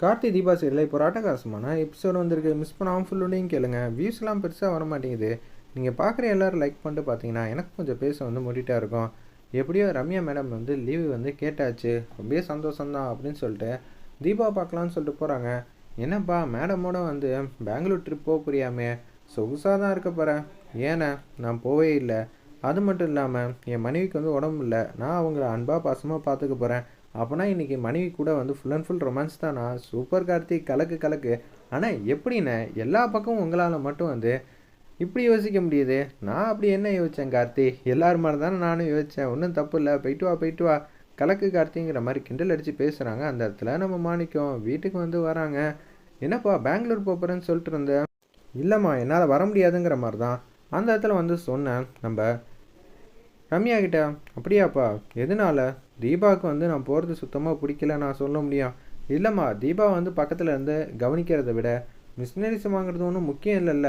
Karthi Deepa serial இப்போ ராட்டகாசமான episode வந்திருக்கு. Miss பண்ணாமல் ஃபுல்லோடையும் கேளுங்க. வியூஸ்லாம் பெருசாக வர மாட்டேங்குது நீங்கள் பார்க்குற எல்லோரும் லைக் பண்ணிட்டு பார்த்தீங்கன்னா எனக்கு கொஞ்சம் பேச வந்து முடிட்டா இருக்கும். எப்படியோ ரம்யா மேடம் வந்து லீவு வந்து கேட்டாச்சு. ரொம்பவே சந்தோஷம்தான் அப்படின்னு சொல்லிட்டு தீபா பார்க்கலான்னு சொல்லிட்டு போகிறாங்க என்னப்பா மேடமோட வந்து பெங்களூர் ட்ரிப் போக புரியாமே. சொகுசாக தான் இருக்க போகிறேன் ஏன்னா நான் போவே இல்லை. அது மட்டும் இல்லாமல் என் மனைவிக்கு வந்து உடம்பு இல்லை. நான் அவங்கள அன்பாக பாசமாக பார்த்துக்க போகிறேன் அப்போனா இன்றைக்கி மனைவி கூட வந்து ஃபுல் அண்ட் ஃபுல் ரொமான்ஸ் தானா? சூப்பர் கார்த்திக் கலக்கு கலக்கு. ஆனால் எப்படிண்ணே எல்லா பக்கமும் உங்களால் மட்டும் வந்து இப்படி யோசிக்க முடியுது. நான் அப்படி என்ன யோசித்தேன் கார்த்தி எல்லார் மாதிரி தானே நானும் யோசித்தேன் ஒன்றும் தப்பு இல்லை. போயிட்டு வா போயிட்டு வா. கலக்கு கார்த்திங்கிற மாதிரி கிண்டல் அடித்து பேசுகிறாங்க அந்த இடத்துல நம்ம மாணிக்கம் வீட்டுக்கு வந்து வராங்க. என்னப்பா பெங்களூர் போகிறேன்னு சொல்லிட்டு இருந்தேன் இல்லைம்மா என்னால் வர முடியாதுங்கிற மாதிரி தான். அந்த இடத்துல வந்து சொன்னேன். நம்ம ரம்யா கிட்ட அப்படியாப்பா எதனால? தீபாவுக்கு வந்து நான் போகிறது சுத்தமாக பிடிக்கல நான் சொல்ல முடியும். இல்லைம்மா தீபா வந்து பக்கத்தில் இருந்து கவனிக்கிறத விட மிஷினரிஸ் வாங்குறது ஒன்றும் முக்கியம் இல்லைல்ல.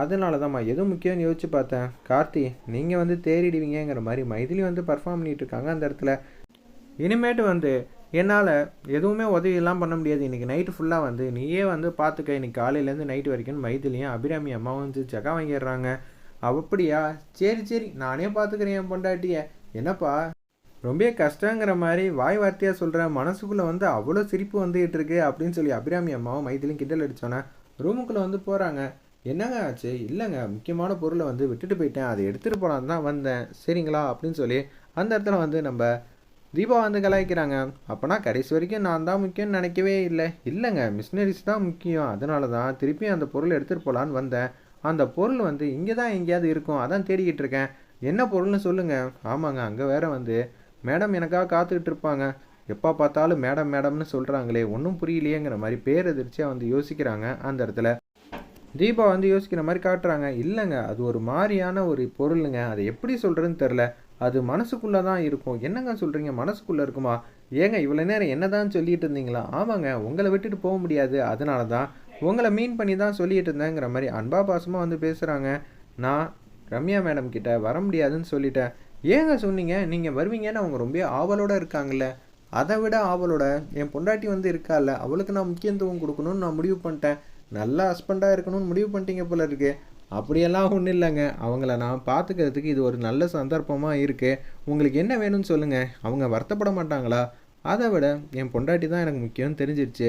அதனால தான்மா எது முக்கியம்னு யோசிச்சு பார்த்தேன். கார்த்தி நீங்கள் வந்து தேறிடுவீங்கிற மாதிரி மைதிலி வந்து பர்ஃபார்ம் பண்ணிகிட்ருக்காங்க இருக்காங்க அந்த இடத்துல. இனிமேட்டு வந்து என்னால் எதுவுமே உதவியெல்லாம் பண்ண முடியாது. இன்றைக்கி நைட்டு ஃபுல்லாக வந்து நீயே வந்து பார்த்துக்க இன்றைக்கி காலையிலேருந்து நைட்டு வரைக்கும் மைதிலியும் அபிராமி அம்மாவும் வந்து ஜகா வாங்கிடுறாங்க. அப்படியா? சரி சரி நானே பார்த்துக்கிறேன் என் பொண்டாட்டியை. என்னப்பா? ரொம்ப கஷ்டங்கிற மாதிரி வாய் வார்த்தையாக சொல்கிறேன் மனசுக்குள்ளே வந்து அவ்வளோ சிரிப்பு வந்துகிட்டு இருக்கு அப்படின்னு சொல்லி அபிராமி அம்மாவும் மைதிலையும் கிண்டல் அடித்தோன்னே ரூமுக்குள்ளே வந்து போகிறாங்க என்னங்க ஆச்சு? இல்லைங்க. முக்கியமான பொருளை வந்து விட்டுட்டு போயிட்டேன். அதை எடுத்துகிட்டு போகலான்னு தான் வந்தேன். சரிங்களா? அப்படின்னு சொல்லி அந்த இடத்துல வந்து நம்ம தீபா வந்து கலாய்க்கிறாங்க. அப்போனா கடைசி வரைக்கும் நான் தான் முக்கியம்னு நினைக்கவே இல்லை. இல்லைங்க. மிஷினரிஸ் தான் முக்கியம். அதனால தான் திருப்பி அந்த பொருளை எடுத்துகிட்டு போகலான்னு வந்தேன். அந்த பொருள் வந்து இங்கே தான் எங்கேயாவது இருக்கும். அதான் தேடிக்கிட்டு இருக்கேன். என்ன பொருள்னு சொல்லுங்கள் ஆமாங்க. அங்கே வேற வந்து மேடம் எனக்காக காத்துக்கிட்டு இருப்பாங்க எப்போ பார்த்தாலும் மேடம் மேடம்னு சொல்கிறாங்களே ஒன்றும் புரியலையேங்கிற மாதிரி பேரதிர்ச்சியாக வந்து யோசிக்கிறாங்க அந்த இடத்துல. தீபா வந்து யோசிக்கிற மாதிரி காட்டுறாங்க. இல்லைங்க அது ஒரு மாதிரியான ஒரு பொருளுங்க. அதை எப்படி சொல்கிறதுன்னு தெரில அது மனசுக்குள்ளே தான் இருக்கும். என்னங்க சொல்கிறீங்க மனசுக்குள்ளே இருக்குமா? ஏங்க இவ்வளோ நேரம் என்ன தான் சொல்லிட்டு இருந்தீங்களா? ஆமாங்க உங்களை விட்டுட்டு போக முடியாது. அதனால தான் உங்களை மீன் பண்ணி தான் சொல்லிட்டு இருந்தேங்கிற மாதிரி அன்பா பாசமாக வந்து பேசுகிறாங்க நான் ரம்யா மேடம் கிட்ட வர முடியாதுன்னு சொல்லிட்டேன். ஏங்க சொன்னீங்க? நீங்கள் வருவீங்கன்னு அவங்க ரொம்ப ஆவலோடு இருக்காங்கல்ல. அதை விட ஆவலோட என் பொண்டாட்டி வந்து இருக்கால அவளுக்கு நான் முக்கியத்துவம் கொடுக்கணும்னு நான் முடிவு பண்ணிட்டேன். நல்ல ஹஸ்பண்டாக இருக்கணும்னு முடிவு பண்ணிட்டீங்க போல இருக்கு. அப்படியெல்லாம் ஒன்றும் இல்லைங்க. அவங்கள நான் பார்த்துக்கிறதுக்கு இது ஒரு நல்ல சந்தர்ப்பமாக இருக்குது உங்களுக்கு என்ன வேணும்னு சொல்லுங்கள் அவங்க வருத்தப்பட மாட்டாங்களா? அதை விட என் பொண்டாட்டி தான் எனக்கு முக்கியம்னு தெரிஞ்சிருச்சு.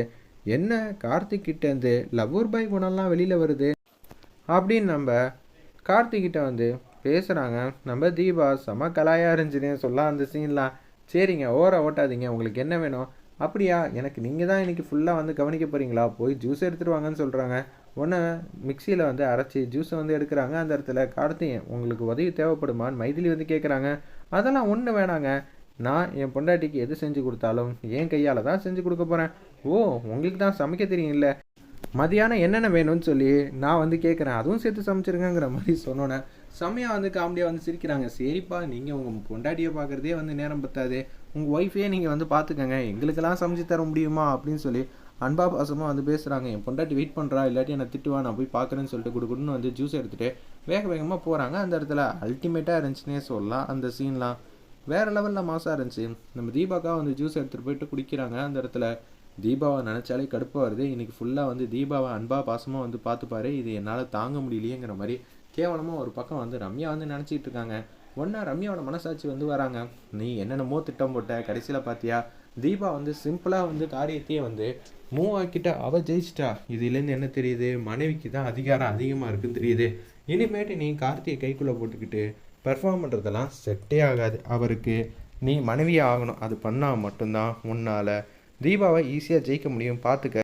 என்ன? கார்த்திக் கிட்டேருந்து லவ்வர் பாய் குணம்லாம் வெளியில் வருது. அப்படின்னு நம்ம கார்த்திக்கிட்ட வந்து பேசுகிறாங்க நம்ம தீபா செம கலாயாக இருந்துச்சுன்னு சொல்ல அந்த சீன்லாம். சரிங்க ஓர ஓட்டாதீங்க உங்களுக்கு என்ன வேணும்? அப்படியா எனக்கு நீங்கள் தான் இன்றைக்கி ஃபுல்லாக வந்து கவனிக்க போகிறீங்களா போய் ஜூஸ் எடுத்துகிட்டு வாங்கன்னு சொல்கிறாங்க ஒன்று மிக்சியில் வந்து அரைச்சி ஜூஸை வந்து எடுக்கிறாங்க அந்த இடத்துல கார்த்திகை உங்களுக்கு உதவி தேவைப்படுமான்னு மைதிலி வந்து கேட்குறாங்க அதெல்லாம் ஒன்று வேணாங்க. நான் என் பொண்டாட்டிக்கு எது செஞ்சு கொடுத்தாலும் என் கையால் தான் செஞ்சு கொடுக்க போகிறேன் ஓ உங்களுக்கு தான் சமைக்க தெரியும்ல. மதியானம் என்னென்ன வேணும்னு சொல்லி நான் வந்து கேட்குறேன் அதுவும் சேர்த்து சமைச்சிருங்கிற மாதிரி சொன்னோன்னே செம்மையாக வந்து காமெடியாக வந்து சிரிக்கிறாங்க. சரிப்பா நீங்கள் உங்கள் பொண்டாட்டியை பார்க்குறதே வந்து நேரம் பத்தாது. உங்கள் ஒய்ஃபே நீங்கள் வந்து பார்த்துக்கங்க. எங்களுக்கெல்லாம் சமைச்சு தர முடியுமா அப்படின்னு சொல்லி அன்பா பாசமாக வந்து பேசுகிறாங்க என் பொண்டாட்டி வெயிட் பண்ணுறா இல்லாட்டி என்னை திட்டுவா நான் போய் பார்க்குறேன்னு சொல்லிட்டு கொடுக்குன்னு வந்து ஜூஸ் எடுத்துகிட்டு வேக வேகமாக போகிறாங்க அந்த இடத்துல அல்டிமேட்டாக இருந்துச்சுன்னே சொல்லலாம். அந்த சீன்லாம் வேறு லெவலில் மாசாக இருந்துச்சு. நம்ம தீபாக்கா வந்து ஜூஸ் எடுத்துகிட்டு போயிட்டு குடிக்கிறாங்க. அந்த இடத்துல தீபாவை நினச்சாலே கடுப்பாக வருது. இன்றைக்கி ஃபுல்லாக வந்து தீபாவை அன்பாக பாசமாக வந்து பார்த்துப்பாரு. இது என்னால் தாங்க முடியலையேங்கிற மாதிரி கேவலமாக ஒரு பக்கம் வந்து ரம்யா வந்து நினச்சிட்டு இருக்காங்க. ஒன்றா ரம்யாவோட மனசாட்சி வந்து வராங்க. நீ என்னென்னமோ திட்டம் போட்ட கடைசியில் பார்த்தியா தீபா வந்து சிம்பிளாக வந்து காரியத்தையே வந்து மூவ் ஆக்கிட்ட அவள் ஜெயிச்சிட்டா இதுலேருந்து என்ன தெரியுது? மனைவிக்கு தான் அதிகாரம் அதிகமாக இருக்குன்னு தெரியுது. இனிமேட்டு நீ கார்த்தியை கைக்குள்ளே போட்டுக்கிட்டு பெர்ஃபார்ம் பண்ணுறதெல்லாம் செட்டே ஆகாது. அவருக்கு நீ மனைவியாக ஆகணும். அது பண்ணால் மட்டும்தான் உன்னால் தீபாவை ஈஸியாக ஜெயிக்க முடியும் பார்த்துக்க